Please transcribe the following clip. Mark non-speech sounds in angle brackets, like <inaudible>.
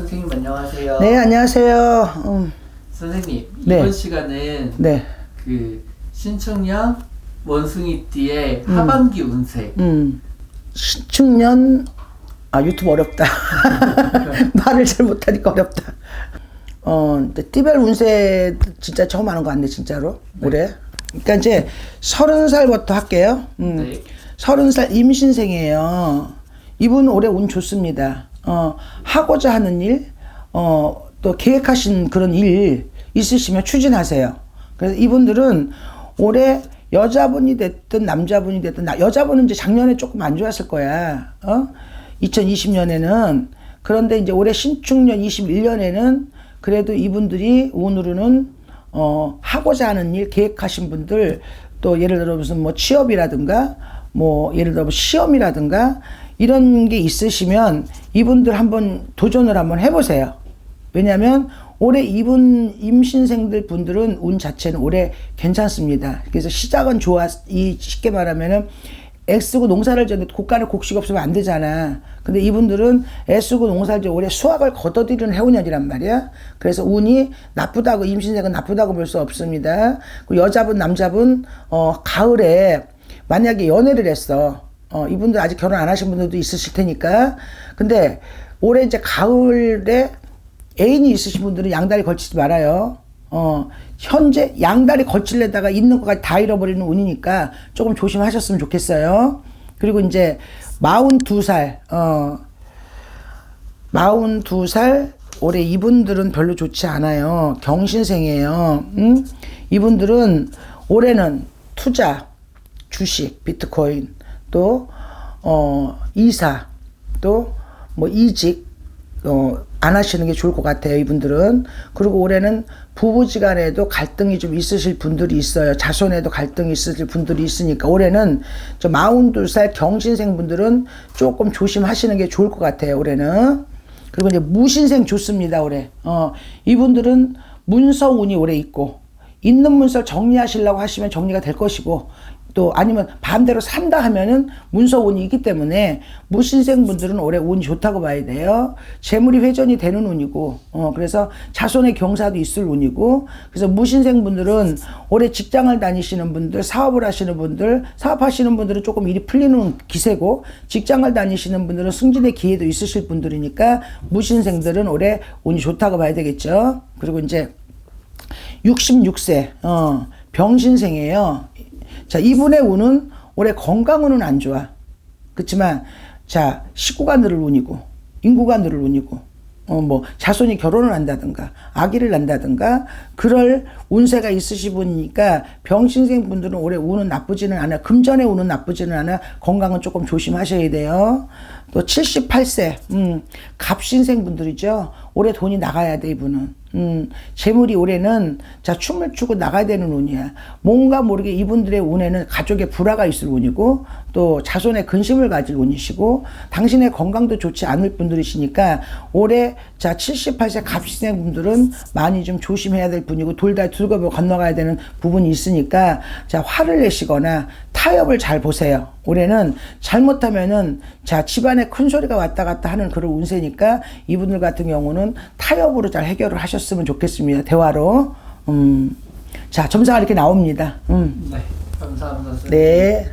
선생님 안녕하세요. 네, 안녕하세요. 음, 선생님 네. 이번 시간은 네, 그 신청년 원숭이띠의 하반기 운세. 음, 신축년, 아, 유튜브 어렵다. <laughs> 말을 잘 못하니까 어렵다. 어, 근데 띠별 운세 진짜 처음 하는 거 같네, 진짜로. 올해. 그러니까 이제 서른 살부터 할게요. 음, 네. 서른 살 임신생이에요. 이분 올해 운 좋습니다. 어, 하고자 하는 일, 어, 또 계획하신 그런 일 있으시면 추진하세요. 그래서 이분들은 올해 여자분이 됐든 남자분이 됐든 나- 여자분은 이제 작년에 조금 안 좋았을 거야. 어? 2020년에는 그런데 이제 올해 신축년 21년에는 그래도 이분들이 운으로는 어, 하고자 하는 일 계획하신 분들 또 예를 들어 무슨 뭐 취업이라든가 뭐 예를 들어 뭐 시험이라든가 이런 게 있으시면 이분들 한번 도전을 한번 해보세요. 왜냐하면 올해 이분 임신생들 분들은 운 자체는 올해 괜찮습니다. 그래서 시작은 좋아. 이 쉽게 말하면은 애쓰고 농사를 지는데 고가를 곡식 없으면 안 되잖아. 근데 이분들은 애쓰고 농사를 지어 올해 수확을 거둬들이는 해운년이란 말이야. 그래서 운이 나쁘다고 임신생은 나쁘다고 볼 수 없습니다. 그 여자분 남자분 어 가을에 만약에 연애를 했어. 어 이분들 아직 결혼 안 하신 분들도 있으실 테니까. 근데 올해 이제 가을에 애인이 있으신 분들은 양다리 걸치지 말아요. 어, 현재 양다리 걸치려다가 있는 것까지 다 잃어버리는 운이니까 조금 조심하셨으면 좋겠어요. 그리고 이제 42살, 어, 42살 올해 이분들은 별로 좋지 않아요. 경신생이에요. 음? 이분들은 올해는 투자, 주식, 비트코인, 또, 어, 이사, 또, 뭐, 이직, 어, 안 하시는 게 좋을 것 같아요, 이분들은. 그리고 올해는 부부지간에도 갈등이 좀 있으실 분들이 있어요. 자손에도 갈등이 있으실 분들이 있으니까 올해는 저 42살 경신생 분들은 조금 조심하시는 게 좋을 것 같아요, 올해는. 그리고 이제 무신생 좋습니다, 올해. 어, 이분들은 문서운이 올해 있고, 있는 문서 정리하시려고 하시면 정리가 될 것이고 또 아니면 반대로 산다 하면은 문서운이 있기 때문에 무신생 분들은 올해 운이 좋다고 봐야 돼요. 재물이 회전이 되는 운이고 어 그래서 자손의 경사도 있을 운이고 그래서 무신생 분들은 올해 직장을 다니시는 분들 사업을 하시는 분들 사업하시는 분들은 조금 일이 풀리는 기세고 직장을 다니시는 분들은 승진의 기회도 있으실 분들이니까 무신생들은 올해 운이 좋다고 봐야 되겠죠. 그리고 이제 66세, 어, 병신생이에요. 자, 이분의 운은 올해 건강운은 안 좋아. 그렇지만, 자, 식구가 늘을 운이고, 인구가 늘을 운이고, 어, 뭐, 자손이 결혼을 한다든가, 아기를 낳는다든가, 그럴 운세가 있으시 분이니까, 병신생 분들은 올해 운은 나쁘지는 않아. 금전의 운은 나쁘지는 않아. 건강은 조금 조심하셔야 돼요. 또 78세, 음, 갑신생 분들이죠. 올해 돈이 나가야 돼, 이분은. 음, 재물이 올해는 자 춤을 추고 나가야 되는 운이야. 뭔가 모르게 이분들의 운에는 가족의 불화가 있을 운이고 또 자손의 근심을 가질 운이시고 당신의 건강도 좋지 않을 분들이시니까 올해 자 78세 갑시생 분들은 많이 좀 조심해야 될 분이고 돌다 두겁을 건너가야 되는 부분이 있으니까 자 화를 내시거나 타협을 잘 보세요. 올해는 잘못하면은 자 집안에 큰 소리가 왔다 갔다 하는 그런 운세니까 이분들 같은 경우는 타협으로 잘 해결을 하셨으면 좋겠습니다. 대화로. 음. 자, 점사가 이렇게 나옵니다. 음. 네. 감사합니다. 선생님. 네.